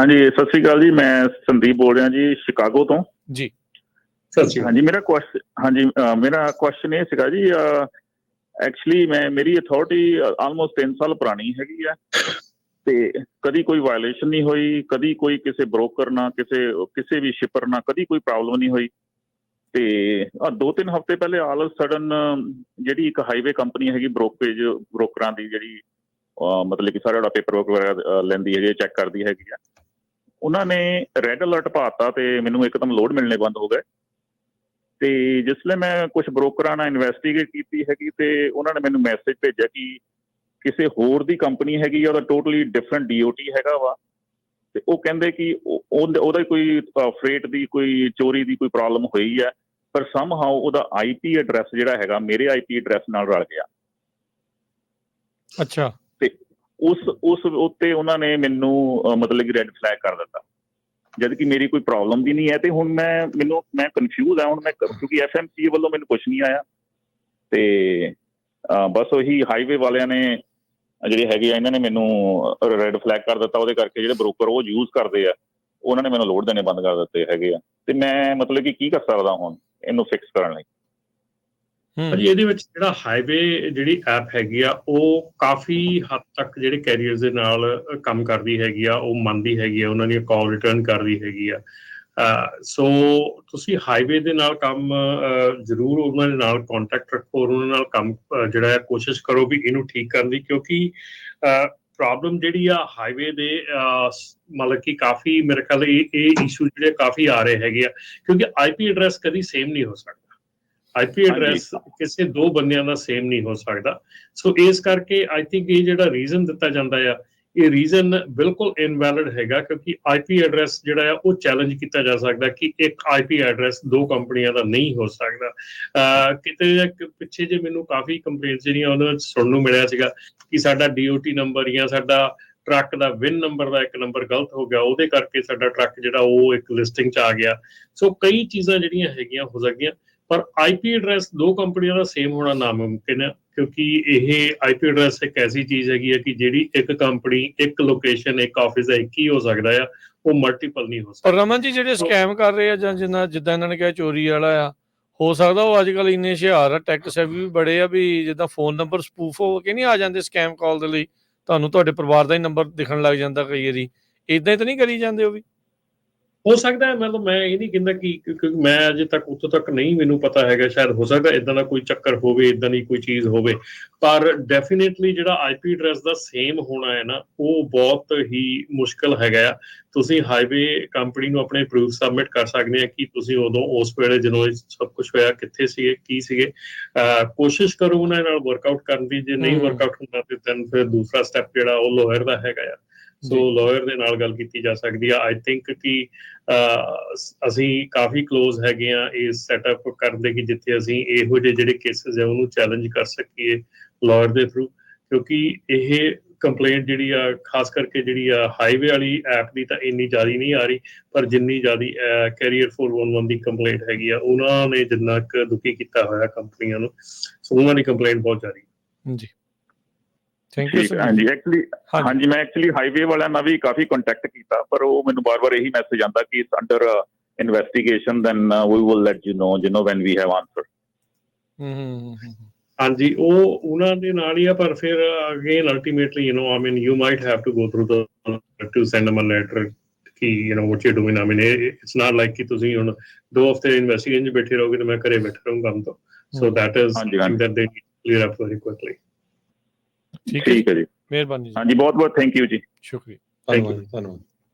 ਹਾਂਜੀ ਸਤਿ ਸ਼੍ਰੀ ਅਕਾਲ ਜੀ ਮੈਂ ਸੰਦੀਪ ਬੋਲ ਰਿਹਾ ਜੀ ਸ਼ਿਕਾਗੋ ਤੋਂ। ਜੀ। ਸਤਿ ਸ਼੍ਰੀ ਅਕਾਲ। ਹਾਂਜੀ ਮੇਰਾ ਕੁਐਸਚਨ ਹਾਂਜੀ ਮੇਰਾ ਕੁਐਸਚਨ ਇਹ ਸੀਗਾ ਜੀ ਐਕਚੁਅਲੀ ਮੈਂ ਮੇਰੀ ਅਥਾਰਟੀ ਆਲਮੋਸਟ 3 ਸਾਲ ਪੁਰਾਣੀ ਹੈਗੀ ਆ। ਤੇ ਕਦੀ ਕੋਈ ਵਾਇਓਲੇਸ਼ਨ ਨਹੀਂ ਹੋਈ ਕਦੀ ਕੋਈ ਕਿਸੇ ਬ੍ਰੋਕਰ ਨਾਲ ਕਿਸੇ ਕਿਸੇ ਵੀ ਸ਼ਿਪਰ ਨਾਲ ਕਦੀ ਕੋਈ ਪ੍ਰੋਬਲਮ ਨਹੀਂ ਹੋਈ। ਤੇ ਆ ਦੋ ਤਿੰਨ ਹਫ਼ਤੇ ਪਹਿਲੇ ਆਲ ਸਡਨ ਜਿਹੜੀ ਇੱਕ ਹਾਈਵੇ ਕੰਪਨੀ ਹੈਗੀ ਬ੍ਰੋਕਰੇਜ ਬ੍ਰੋਕਰਾਂ ਦੀ ਜਿਹੜੀ ਮਤਲਬ ਕਿ ਸਾਰਾ ਜਿਹੜਾ ਪੇਪਰ ਵਰਕ ਵਗੈਰਾ ਲੈਂਦੀ ਹੈਗੀ ਚੈੱਕ ਕਰਦੀ ਹੈਗੀ ਆ। ਉਹਨਾਂ ਨੇ ਰੈੱਡ ਅਲਰਟ ਪਾਤਾ ਤੇ ਮੈਨੂੰ ਇੱਕਦਮ ਲੋਡ ਮਿਲਣੇ ਬੰਦ ਹੋ ਗਏ। ਤੇ ਜਿਸਲੇ ਮੈਂ ਕੁਝ ਬ੍ਰੋਕਰਾਂ ਨਾਲ ਇਨਵੈਸਟੀਗੇਟ ਕੀਤੀ ਹੈਗੀ ਤੇ ਉਹਨਾਂ ਨੇ ਮੈਨੂੰ ਮੈਸੇਜ ਭੇਜਿਆ ਕਿ ਕਿਸੇ ਹੋਰ ਦੀ ਕੰਪਨੀ ਹੈਗੀ ਆ, ਉਹਦਾ ਟੋਟਲੀ ਡਿਫਰੈਂਟ ਡੀਓਟੀ ਹੈਗਾ ਵਾ। ਤੇ ਉਹ ਕਹਿੰਦੇ ਕਿ ਉਹਦਾ ਕੋਈ ਫਰੇਟ ਦੀ ਕੋਈ, ਚੋਰੀ ਦੀ ਕੋਈ ਪ੍ਰੋਬਲਮ ਹੋਈ ਹੈ ਪਰ ਸਮ ਹਾਉ ਉਹਦਾ ਆਈਪੀ ਐਡਰੈਸ ਜਿਹੜਾ ਹੈਗਾ, ਮੇਰੇ ਆਈਪੀ ਐਡਰੈਸ ਨਾਲ ਰਲ ਗਿਆ। ਅੱਛਾ। ਉਸ ਉਸ ਉੱਤੇ ਉਹਨਾਂ ਨੇ ਮੈਨੂੰ ਮਤਲਬ ਕਿ ਰੈੱਡ ਫਲੈਗ ਕਰ ਦਿੱਤਾ। ਜਦ ਕਿ ਮੇਰੀ ਕੋਈ ਪ੍ਰੋਬਲਮ ਵੀ ਨਹੀਂ ਹੈ ਤੇ ਹੁਣ ਮੈਂ, ਮੈਨੂੰ, ਮੈਂ ਕਨਫਿਊਜ਼ ਆ ਹੁਣ ਮੈਂ ਕ- ਕਿਉਂਕਿ ਐਫਐਮਸੀ ਵੱਲੋਂ ਮੈਨੂੰ ਕੁਝ ਨਹੀਂ ਆਇਆ। ਤੇ ਬਸ ਉਹੀ ਹਾਈਵੇ ਵਾਲਿਆਂ ਨੇ, ਜਿਹੜੇ ਹੈਗੇ ਆ, ਇਹਨਾਂ ਨੇ ਮੈਨੂੰ ਰੈੱਡ ਫਲੈਗ ਕਰ ਦਿੱਤਾ। ਉਹਦੇ ਕਰਕੇ ਜਿਹੜੇ ਬ੍ਰੋਕਰ ਉਹ ਯੂਜ਼ ਕਰਦੇ ਆ, ਉਹਨਾਂ ਨੇ ਮੈਨੂੰ ਲੋਡ ਦੇਣੇ ਬੰਦ ਕਰ ਦਿੱਤੇ ਹੈਗੇ ਆ। ਤੇ ਮੈਂ ਮਤਲਬ ਕਿ ਕੀ ਕਰ ਸਕਦਾ ਹੁਣ ਇਹਨੂੰ ਫਿਕਸ ਕਰਨ ਲਈ? ਹੂੰ। ਇਹਦੇ ਵਿੱਚ ਜਿਹੜਾ ਹਾਈਵੇ ਜਿਹੜੀ ਐਪ ਹੈਗੀ ਆ, ਉਹ ਕਾਫੀ ਹੱਦ ਤੱਕ ਜਿਹੜੇ ਕੈਰੀਅਰਸ ਦੇ ਨਾਲ ਕੰਮ ਕਰਦੀ ਹੈਗੀ ਆ, ਉਹ ਮੰਨਦੀ ਹੈਗੀ ਆ, ਉਹਨਾਂ ਦੀਆਂ ਕਾਲ ਰਿਟਰਨ ਕਰਦੀ ਹੈਗੀ ਆ। ਸੋ ਤੁਸੀਂ ਹਾਈਵੇ ਦੇ ਨਾਲ ਕੰਮ ਜ਼ਰੂਰ ਉਹਨਾਂ ਦੇ ਨਾਲ ਕੰਟੈਕਟ ਰੱਖੋ ਔਰ ਉਹਨਾਂ ਨਾਲ ਕੰਮ ਜਿਹੜਾ ਹੈ, ਕੋਸ਼ਿਸ਼ ਕਰੋ ਵੀ ਇਹਨੂੰ ਠੀਕ ਕਰਨ ਦੀ, ਕਿਉਂਕਿ ਪ੍ਰੋਬਲਮ ਜਿਹੜੀ ਆ ਹਾਈਵੇ ਦੇ ਮਤਲਬ ਕਿ ਕਾਫੀ ਮੇਰੇ ਖਿਆਲ ਇਹ ਇਹ ਇਸ਼ੂ ਜਿਹੜੇ ਕਾਫੀ ਆ ਰਹੇ ਹੈਗੇ ਆ, ਕਿਉਂਕਿ ਆਈਪੀ ਐਡਰੈਸ ਕਦੀ ਸੇਮ ਨਹੀਂ ਹੋ ਸਕਦਾ। ਆਈਪੀ। ਐਡਰੈਸ ਕਿਸੇ ਦੋ ਬੰਦਿਆਂ ਦਾ ਸੇਮ ਨਹੀਂ ਹੋ ਸਕਦਾ। ਸੋ ਇਸ ਕਰਕੇ ਆਈ ਥਿੰਕ ਇਹ ਜਿਹੜਾ ਰੀਜ਼ਨ ਦਿੱਤਾ ਜਾਂਦਾ ਆ ਇਹ ਰੀਜ਼ਨ ਬਿਲਕੁਲ ਇਨਵੈਲਿਡ ਹੈਗਾ ਕਿਉਂਕਿ ਆਈਪੀ ਐਡਰੈਸ ਜਿਹੜਾ ਆ ਉਹ ਚੈਲੰਜ ਕੀਤਾ ਜਾ ਸਕਦਾ ਕਿ ਇੱਕ ਆਈਪੀ ਐਡਰੈਸ ਦੋ ਕੰਪਨੀਆਂ ਦਾ ਨਹੀਂ ਹੋ ਸਕਦਾ। ਕਿਤੇ ਪਿੱਛੇ ਜੇ ਮੈਨੂੰ ਕਾਫੀ ਕੰਪਲੇਂਟਸ ਜਿਹੜੀਆਂ ਉਹਨਾਂ ਵਿੱਚ ਸੁਣਨ ਨੂੰ ਮਿਲਿਆ ਸੀਗਾ ਕਿ ਸਾਡਾ ਡੀਓਟੀ ਨੰਬਰ ਜਾਂ ਸਾਡਾ ਟਰੱਕ ਦਾ ਵਿਨ ਨੰਬਰ ਦਾ ਇੱਕ ਨੰਬਰ ਗਲਤ ਹੋ ਗਿਆ ਉਹਦੇ ਕਰਕੇ ਸਾਡਾ ਟਰੱਕ ਜਿਹੜਾ ਉਹ ਇੱਕ ਲਿਸਟਿੰਗ 'ਚ ਆ ਗਿਆ। ਸੋ ਕਈ ਚੀਜ਼ਾਂ ਜਿਹੜੀਆਂ ਹੈਗੀਆਂ ਹੋ ਸਕਦੀਆਂ। ਪਰ ਆਈਪੀ ਐਡਰੈਸ ਦੋ ਕੰਪਨੀਆਂ ਦਾ ਸੇਮ ਹੋਣਾ ਨਾਮੁਮਕਿਨ ਹੈ, ਕਿਉਂਕਿ ਇਹ ਆਈਪੀ ਐਡਰੈਸ ਇੱਕ ਐਸੀ ਚੀਜ਼ ਹੈਗੀ ਹੈ ਕਿ ਜਿਹੜੀ ਇੱਕ ਕੰਪਨੀ, ਇੱਕ ਲੋਕੇਸ਼ਨ ਇੱਕ ਆਫਿਸ ਦਾ ਇੱਕ ਹੀ ਹੋ ਸਕਦਾ ਆ, ਉਹ ਮਲਟੀਪਲ ਨਹੀਂ ਹੋ ਪਰ ਰਮਨ ਜੀ, ਜਿਹੜੇ ਸਕੈਮ ਕਰ ਰਹੇ ਆ ਜਾਂ ਜਿੰਨਾ ਜਿੱਦਾਂ ਇਹਨਾਂ ਨੇ ਕਿਹਾ ਚੋਰੀ ਵਾਲਾ ਆ, ਹੋ ਸਕਦਾ ਉਹ ਅੱਜ ਕੱਲ ਇੰਨੇ ਹੁਸ਼ਿਆਰ ਆ ਟੈਕ ਸੈਵੀ ਵੀ ਬੜੇ ਆ ਵੀ ਜਿੱਦਾਂ ਫੋਨ ਨੰਬਰ ਸਪੂਫ ਹੋ ਕੇ ਨਹੀਂ ਆ ਜਾਂਦੇ ਸਕੈਮ ਕਾਲ ਦੇ ਲਈ, ਤੁਹਾਨੂੰ ਤੁਹਾਡੇ ਪਰਿਵਾਰ ਦਾ ਹੀ ਨੰਬਰ ਦਿਖਣ ਲੱਗ ਜਾਂਦਾ ਕਈ ਵਾਰੀ। ਇਦਾਂ ਤਾਂ ਨਹੀਂ ਕਰੀ ਜਾਂਦੇ ਉਹ ਵੀ? ਹੋ ਸਕਦਾ ਹੈ ਮਤਲਬ ਮੈਂ ਇਹ ਨਹੀਂ ਕਹਿੰਦਾ ਕਿ ਕਿਉਂਕਿ ਮੈਂ ਅਜੇ ਤੱਕ ਉੱਥੋਂ ਤੱਕ ਨਹੀਂ ਮੈਨੂੰ ਪਤਾ ਹੈਗਾ ਸ਼ਾਇਦ ਹੋ ਸਕਦਾ ਇਦਾਂ ਦਾ ਕੋਈ ਚੱਕਰ ਹੋਵੇ ਇਦਾਂ ਦੀ ਕੋਈ ਚੀਜ਼ ਹੋਵੇ। ਪਰ ਡੈਫੀਨਿਟਲੀ ਜਿਹੜਾ ਆਈਪੀ ਐਡਰੈਸ ਦਾ ਸੇਮ ਹੋਣਾ ਹੈ ਨਾ ਉਹ ਬਹੁਤ ਹੀ ਮੁਸ਼ਕਲ ਹੈਗਾ ਆ। ਤੁਸੀਂ ਹਾਈਵੇ ਕੰਪਨੀ ਨੂੰ ਆਪਣੇ ਪ੍ਰੂਫ ਸਬਮਿਟ ਕਰ ਸਕਦੇ ਆ ਕਿ ਤੁਸੀਂ ਉਦੋਂ ਉਸ ਵੇਲੇ ਜਦੋਂ ਇਹ ਸਭ ਕੁਝ ਹੋਇਆ ਕਿੱਥੇ ਸੀਗੇ ਕੀ ਸੀਗੇ। ਕੋਸ਼ਿਸ਼ ਕਰੋ ਉਹਨਾਂ ਨਾਲ ਵਰਕਆਊਟ ਕਰਨ ਦੀ ਜੇ ਨਹੀਂ। ਵਰਕਆਊਟ ਹੁੰਦਾ ਤੇ then ਫਿਰ ਦੂਸਰਾ ਸਟੈਪ ਜਿਹੜਾ ਉਹ ਲਾਇਰ ਦਾ ਹੈਗਾ ਆ। ਸੋ। ਲਾਇਰ ਦੇ ਨਾਲ ਗੱਲ ਕੀਤੀ ਜਾ ਸਕਦੀ ਆ। ਆਈ ਥਿੰਕ ਕਿ ਅਸੀਂ ਕਾਫੀ ক্লোਜ਼ ਹੈਗੇ ਆ ਇਸ ਸੈਟਅਪ ਕਰਨ ਦੇ ਕਿ ਜਿੱਥੇ ਅਸੀਂ ਇਹੋ ਜਿਹੇ ਜਿਹੜੇ ਕੇਸਸ ਆ ਉਹਨੂੰ ਚੈਲੰਜ ਕਰ ਸਕੀਏ ਲਾਇਰ ਦੇ ਥਰੂ ਕਿਉਂਕਿ ਇਹ ਕੰਪਲੇਂਟ ਜਿਹੜੀ ਆ ਖਾਸ ਕਰਕੇ ਜਿਹੜੀ ਆ ਹਾਈਵੇ ਵਾਲੀ ਐਪ ਦੀ ਤਾਂ ਇੰਨੀ ਜ਼ਿਆਦਾ ਨਹੀਂ ਆ ਰਹੀ ਪਰ ਜਿੰਨੀ ਜ਼ਿਆਦੀ ਕੈਰੀਅਰ 411 ਦੀ ਕੰਪਲੇਂਟ ਹੈਗੀ ਆ ਉਹਨਾਂ ਨੇ ਜਿੰਨਾ ਕੁ ਦੁਖੀ ਕੀਤਾ ਹੋਇਆ ਕੰਪਨੀਆਂ ਨੂੰ। ਸੋ ਉਹਨਾਂ ਦੀ ਕੰਪਲੇਂਟ ਬਹੁਤ ਜ਼ਿਆਦਾ। ਜੀ। ਥੈਂਕ ਯੂ ਠੀਕ ਹੈ ਹਾਂਜੀ ਐਕਚੁਅਲੀ ਹਾਂਜੀ ਹਾਂਜੀ ਮੈਂ ਐਕਚੁਅਲੀ ਹਾਈਵੇ ਵਾਲਿਆਂ ਨਾਲ ਵੀ ਕਾਫੀ ਕੰਟੈਕਟ ਕੀਤਾ ਪਰ ਉਹ ਮੈਨੂੰ ਬਾਰ-ਬਾਰ ਇਹੀ ਮੈਸੇਜ ਆਂਦਾ ਕਿ it's under investigation then we will let you know you know when we have answer hmm hmm hmm, ਹੂੰ ਹਾਂਜੀ ਉਹ ਉਹਨਾਂ ਦੇ ਨਾਲ ਹੀ ਆ ਪਰ ਫਿਰ again ultimately you know I mean you might have to go through the to send um a letter ਕਿ you know what you doing I mean it's not like ਕਿ ਤੁਸੀਂ ਹੁਣ ਦੋ ਹਫ਼ਤੇ ਇਨਵੈਸਟੀਗੇਸ਼ਨ 'ਚ ਬੈਠੇ ਰਹੋਗੇ ਤੇ ਮੈਂ ਘਰੇ ਬੈਠਾ ਰਹੂੰਗਾ ਕੰਮ ਤੋਂ ਸੋ ਹਮ। ਦੈਟ ਇਜ਼ ਹਾਂਜੀ, ਹਾਂਜੀ। ਦੈਟ ਦੇ ਕਲੀਅਰ ਅਪ ਵੈਰੀ ਕੁਇਕਲੀ ਠੀਕ ਹੈ ਜੀ, ਠੀਕ ਹੈ ਜੀ। ਮਿਹਰਬਾਨੀ ਜੀ। ਹਾਂਜੀ ਬਹੁਤ-ਬਹੁਤ ਥੈਂਕ ਯੂ ਜੀ। ਸ਼ੁਕਰੀਆ। ਧੰਨਵਾਦ ਧੰਨਵਾਦ।